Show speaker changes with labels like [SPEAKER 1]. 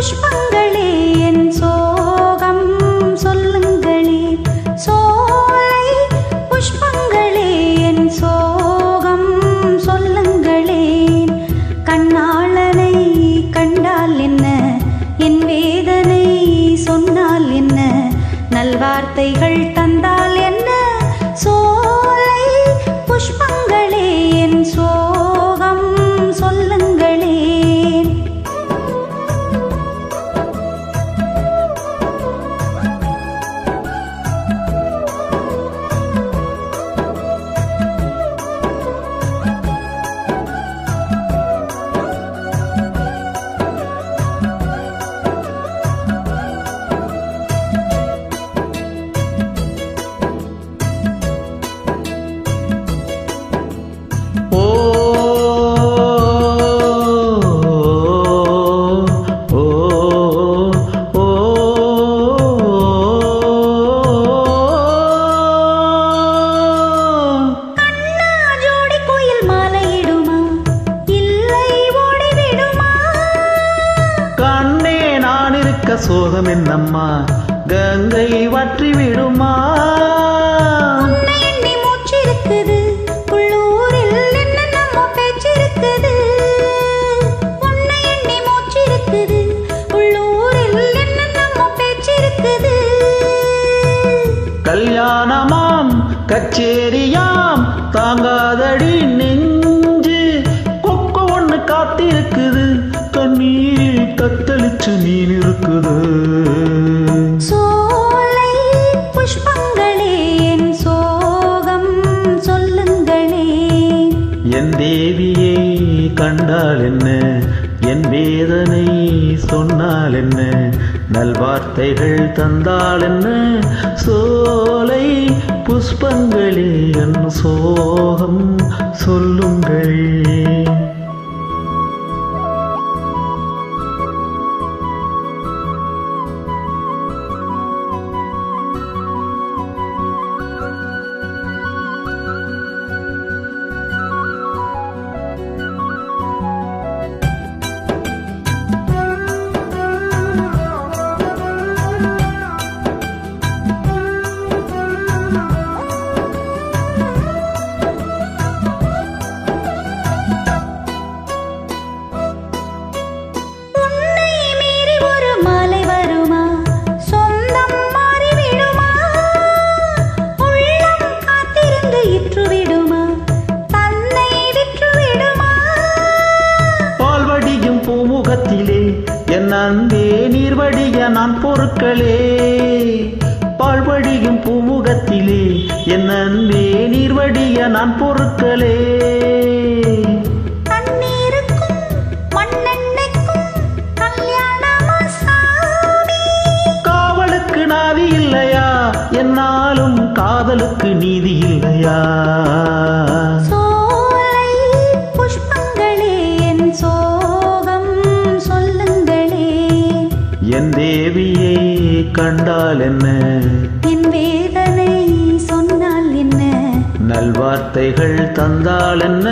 [SPEAKER 1] 是棒梗 சோகம் என்னம்மா? கங்கை வற்றி விடுமா
[SPEAKER 2] உன்னை எண்ணி மூச்சிருக்குது.
[SPEAKER 1] இருக்குது
[SPEAKER 2] சோலை புஷ்பங்களே என் சோகம் சொல்லுங்களே.
[SPEAKER 1] என் தேவியை கண்டால் என்ன? என் வேதனை சொன்னால் என்ன? நல்வார்த்தைகள் தந்தால் என்ன? சோலை புஷ்பங்களே என் சோகம் சொல்லுங்களே. அன்பே நீர்வடிய நான் பொருட்களே. பால்வடியும் பூமுகத்திலே என் அன்பே நீர்வடிய நான் பொருட்களே. என்னாலும் காதலுக்கு நீதி இல்லையா?
[SPEAKER 2] என்
[SPEAKER 1] தேவியை கண்டால் என்ன?
[SPEAKER 2] என் வேதனை சொன்னால் என்ன?
[SPEAKER 1] நல்வார்த்தைகள் தந்தால் என்ன?